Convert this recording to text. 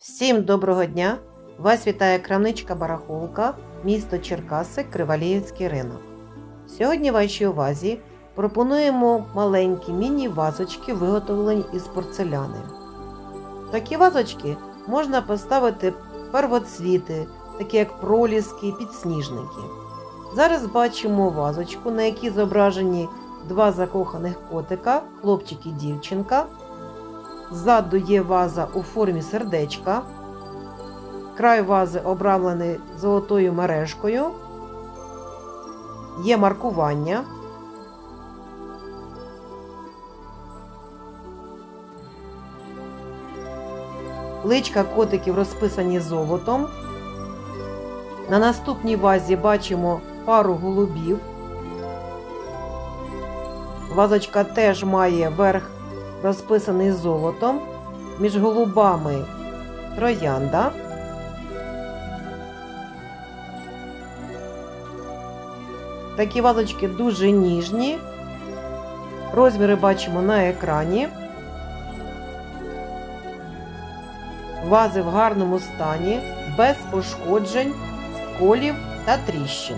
Всім доброго дня! Вас вітає крамничка Барахолка, місто Черкаси, Криваліївський ринок. Сьогодні вашій увазі пропонуємо маленькі міні-вазочки, виготовлені із порцеляни. Такі вазочки можна поставити первоцвіти, такі як проліски підсніжники. Зараз бачимо вазочку, на якій зображені два закоханих котика, хлопчик і дівчинка. Ззаду є ваза у формі сердечка. Край вази обрамлений золотою мережкою. Є маркування. Личка котиків розписані золотом. На наступній вазі бачимо пару голубів. Вазочка теж має верх розписаний золотом. Між голубами троянда. Такі вазочки дуже ніжні. Розміри бачимо на екрані. Вази в гарному стані, без пошкоджень, сколів та тріщин.